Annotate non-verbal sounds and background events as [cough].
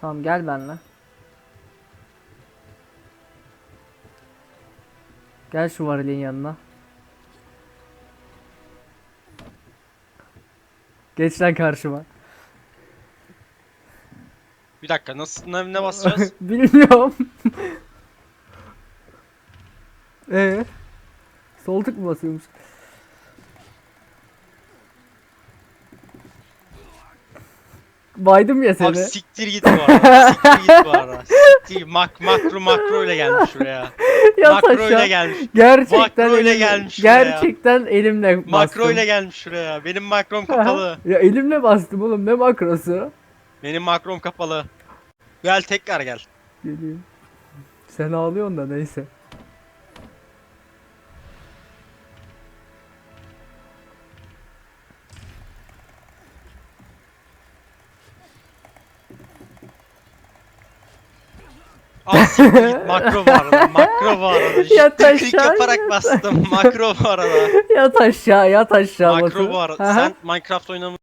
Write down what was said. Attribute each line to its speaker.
Speaker 1: Tamam gel benimle. Gel şu varilin yanına. Geç lan karşıma.
Speaker 2: Bir dakika nasıl ne, ne basacağız? [laughs]
Speaker 1: Bilmiyorum. [laughs] Ee, sol tık mı basıyormuş? Baydım ya seni.
Speaker 2: Abi siktir git bu arada. Siktir git bu arada. [laughs] Siktir. Mak makro makro ile gelmiş şuraya. [laughs]
Speaker 1: Yat
Speaker 2: makro ile gelmiş.
Speaker 1: Gerçekten
Speaker 2: Makro ile gelmiş şuraya.
Speaker 1: gerçekten elimle bastım.
Speaker 2: Makro ile gelmiş şuraya. Benim makrom kapalı.
Speaker 1: ya elimle bastım oğlum ne makrosu?
Speaker 2: Benim makrom kapalı. Gel tekrar gel.
Speaker 1: Geleyim. Sen ağlıyorsun da neyse.
Speaker 2: Git [laughs] makro bu arada. Makro bu arada.
Speaker 1: Yat
Speaker 2: klik
Speaker 1: aşağı,
Speaker 2: yaparak
Speaker 1: yat.
Speaker 2: bastım. Makro bu arada. [laughs]
Speaker 1: Yat aşağı yat aşağı
Speaker 2: makro
Speaker 1: Batu.
Speaker 2: bu arada.
Speaker 1: Aha.
Speaker 2: Sen Minecraft oynamış